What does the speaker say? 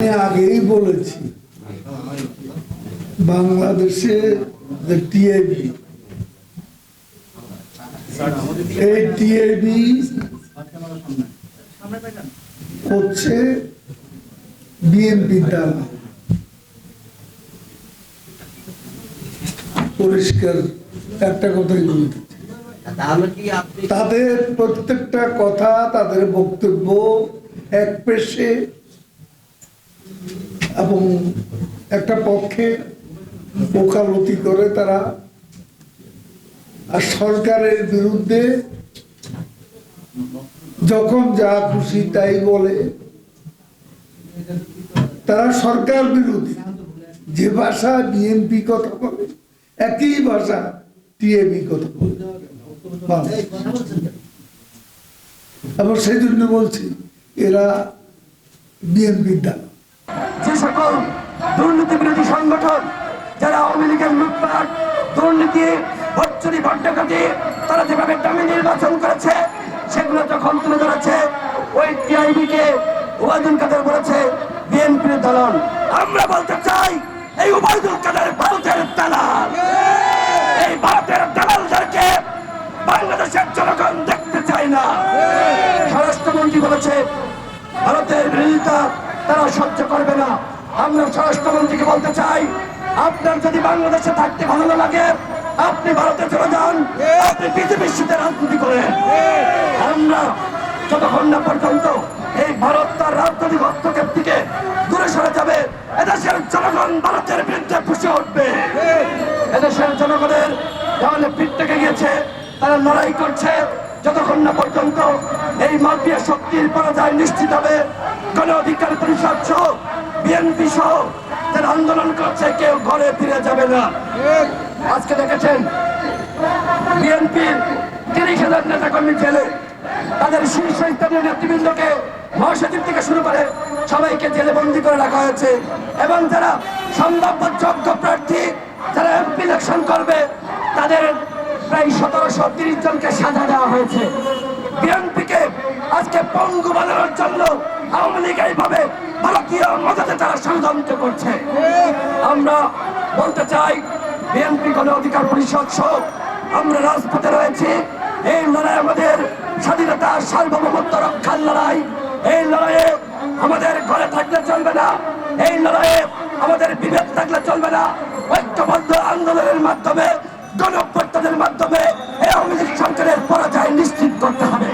আমি আগেই বলেছি, বাংলাদেশে হচ্ছে বিএনপি দ্বারা পরিষ্কার একটা কথাই বলতে তাদের প্রত্যেকটা কথা, তাদের বক্তব্য এক পেশে এবং একটা পক্ষে ওকালতি করে তারা আর সরকারের বিরুদ্ধে যখন যা খুশি তাই বলে। তারা সরকার বিরোধী। যে ভাষা বিএনপি কথা বলে, একই ভাষা টিএবি কথা বলে। এবং সেই জন্য বলছি, এরা বিএনপির দ্বারা দুর্নীতি বিরোধী সংগঠন, যারা আওয়ামী লীগের লুটপাট, দুর্নীতি, ভর্চুরি ভট্টাকাটি তারা যেভাবে দামি নির্বাচন করেছে, সেগুলো যখন তুলে ধরেছে, ওই টিআইবি কে ওবায়দুল কাদের বলেছে, বিএনপির দলন আমরা বলতে চাই, এই ওবায়দুল কাদের ভারতের দালাল। এই ভারতের দালালদেরকে বাংলাদেশের জনগণ দেখতে চায় না। স্বরাষ্ট্রমন্ত্রী বলেছে, ভারতের বিরোধিতা তারা সহ্য করবে না। আমরা স্বরাষ্ট্রমন্ত্রীকে বলতে চাই, আপনার যদি বাংলাদেশে থাকতে ভালো লাগে, আপনি ভারতে চলে যান, আপনি পৃথিবীর সাথে রাজনীতি করেন। আমরা যতক্ষণ না পর্যন্ত এই ভারত তার রাজনৈতিক হস্তক্ষেপ থেকে দূরে সরে যাবে, এদেশের জনগণ ভারতের বিরুদ্ধে ফুসে উঠবে। এদেশের জনগণের দেওয়ালে পিঠ থেকে গিয়েছে, তারা লড়াই করছে, যতক্ষণ না পর্যন্ত এই মাফিয়া শক্তির পরাজয় নিশ্চিত হবে গণ অধিকার পরিষদ বিএনপি সহ যারা আন্দোলন করছে, কেউ ঘরে ফিরে যাবে না। আজকে দেখেছেন বিএনপির তিরিশ হাজার নেতা কর্মী জেলে, তাদের শীর্ষ স্থানীয় নেতৃবৃন্দকে মহাসচিব থেকে শুরু করে সবাইকে জেলে বন্দি করে রাখা হয়েছে। এবং যারা সম্ভাব্য যোগ্য প্রার্থী, যারা এমপি ইলেকশন করবে, তাদের প্রায় সতেরোশো তিরিশ জনকে সাজা দেওয়া হয়েছে। বিএনপিকে আজকে পঙ্গু বানানোর জন্য আওয়ামী লীগ এইভাবে ভারতীয় তারা ষড়যন্ত্র করছে, আমরা বলতে চাই, বিএনপি গণ অধিকার পরিষদ সহ আমরা রাজপথে রয়েছি। এই লড়াই আমাদের স্বাধীনতা, সার্বভৌমত্ব রক্ষার লড়াই। এই লড়াইয়ে আমাদের ঘরে থাকলে চলবে না। এই লড়াইয়ে আমাদের বিভেদ থাকলে চলবে না। ঐক্যবদ্ধ আন্দোলনের মাধ্যমে গণপ্রত্যাদের মাধ্যমে এই লীগ সরকারের পরাজয় নিশ্চিত করতে হবে।